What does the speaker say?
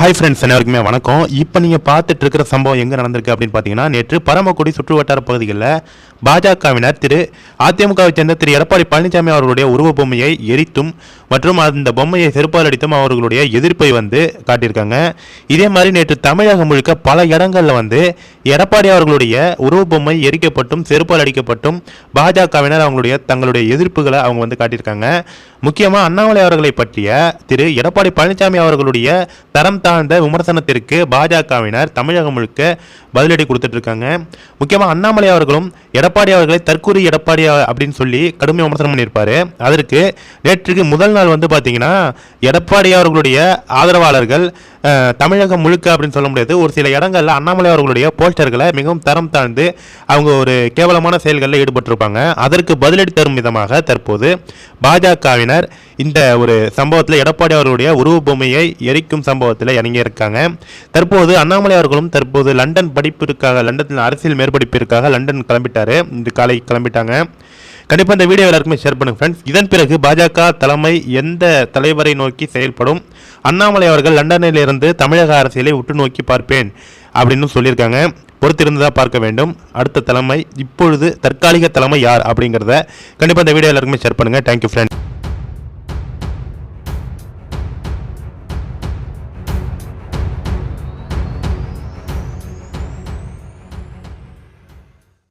Hi friends எல்லாருக்குமே வணக்கம். இப்போ நீங்கள் பார்த்துட்டு இருக்கிற சம்பவம் எங்கே நடந்திருக்கு அப்படின்னு பார்த்தீங்கன்னா நேற்று பரமக்குடி சுற்று வட்டார பகுதிகளில் பாஜகவினர் திரு அதிமுகவை சேர்ந்த திரு எடப்பாடி பழனிசாமி அவர்களுடைய உருவ பொம்மையை எரித்தும் மற்றும் அந்த பொம்மையை செருப்பால் அடித்தும் அவர்களுடைய எதிர்ப்பை வந்து காட்டியிருக்காங்க. இதே மாதிரி நேற்று தமிழகம் முழுக்க பல இடங்களில் வந்து எடப்பாடி அவர்களுடைய உருவ பொம்மை எரிக்கப்பட்டும் செருப்பால் அடிக்கப்பட்டும் பாஜகவினர் அவங்களுடைய தங்களுடைய எதிர்ப்புகளை அவங்க வந்து காட்டியிருக்காங்க. முக்கியமாக அண்ணாமலை அவர்களை பற்றிய திரு எடப்பாடி பழனிசாமி அவர்களுடைய தரம் தாழ்ந்த விமர்சனத்திற்கு பாஜகவினர் தமிழகம் முழுக்க பதிலடி கொடுத்துட்டு இருக்காங்க முக்கியமாக அண்ணாமலை அவர்களும் எடப்பாடி அவர்களை தற்கூறி எடப்பாடி அப்படின்னு சொல்லி கடுமையாக விமர்சனம் பண்ணியிருப்பாரு. அதற்கு நேற்றுக்கு முதல் நாள் வந்து பார்த்தீங்கன்னா எடப்பாடி அவர்களுடைய ஆதரவாளர்கள் தமிழகம் முழுக்க அப்படின்னு சொல்ல முடியாது. ஒரு சில இடங்களில் அண்ணாமலை அவர்களுடைய போஸ்டர்களை மிகவும் தரம் தாழ்ந்து அவங்க ஒரு கேவலமான செயல்களில் ஈடுபட்டிருப்பாங்க. அதற்கு பதிலடி தரும் விதமாக தற்போது பாஜகவினர் இந்த ஒரு சம்பவத்தில் எடப்பாடி அவர்களுடைய உருவ பொம்மையை எரிக்கும் சம்பவத்தில் இறங்கியிருக்காங்க. தற்போது அண்ணாமலை அவர்களும் தற்போது லண்டன் படிப்பிற்காக லண்டனில் அரசியல் மேற்படிப்பிற்காக லண்டன் கிளம்பிட்டார். இந்த காலை கிளம்பிட்டாங்க. கண்டிப்பாக இந்த வீடியோ எல்லாருக்குமே ஷேர் பண்ணுங்க ஃப்ரெண்ட்ஸ் இதன் பிறகு பாஜக தலைமை எந்த தலைவரை நோக்கி செயல்படும்? அண்ணாமலை அவர்கள் லண்டனில் இருந்து தமிழக அரசியலை உற்று நோக்கி பார்ப்பேன் அப்படின்னு சொல்லியிருக்காங்க. பொறுத்திருந்ததாக பார்க்க வேண்டும். அடுத்த தலைமை இப்பொழுது தற்காலிக தலைமை யார் அப்படிங்கிறத கண்டிப்பாக இந்த வீடியோ எல்லாருக்குமே ஷேர் பண்ணுங்கள் தேங்க்யூ ஃப்ரெண்ட்ஸ்